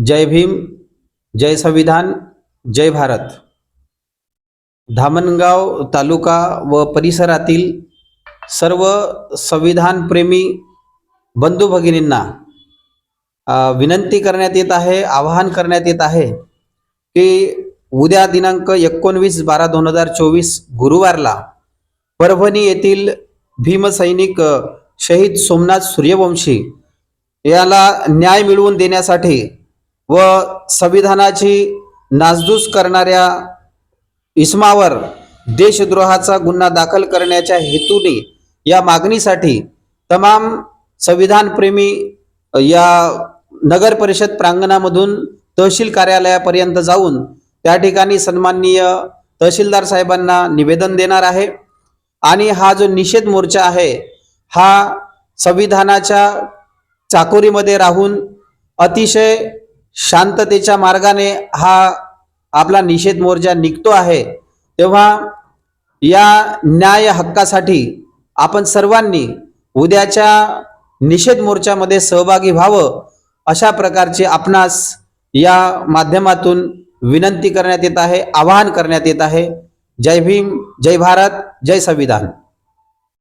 जय भीम जय संविधान जय भारत. धामणगाव तालुका व परिसरातील सर्व संविधानप्रेमी बंधू भगिनींना विनंती करण्यात येत आहे आवाहन करण्यात येत आहे की उद्या दिनांक एकोणवीस बारा दोन हजार चोवीस गुरुवारला परभणी येथील भीमसैनिक शहीद सोमनाथ सूर्यवंशी याला न्याय मिळवून देण्यासाठी व संविधानाची नासधूस करणाऱ्या इस्मावर देशद्रोहाचा गुन्हा दाखल करण्याच्या हेतूने या मागणीसाठी तमाम संविधानप्रेमी या नगर परिषद प्रांगणामधून तहसील कार्यालयापर्यंत जाऊन त्या ठिकाणी सन्माननीय तहसीलदार साहेबांना निवेदन देणार आहे. आणि हा जो निषेध मोर्चा आहे हा संविधानाच्या चाकोरीमध्ये राहून अतिशय शांततेच्या मार्गाने हा आपला निषेध मोर्चा निघतो आहे तेव्हा या न्याय हक्कासाठी आपण सर्वांनी उद्याच्या निषेध मोर्चामध्ये सहभागी व्हावं अशा प्रकारचे आपणास या माध्यमातून विनंती करण्यात येत आहे आवाहन करण्यात येत आहे. जय भीम जय भारत जय संविधान.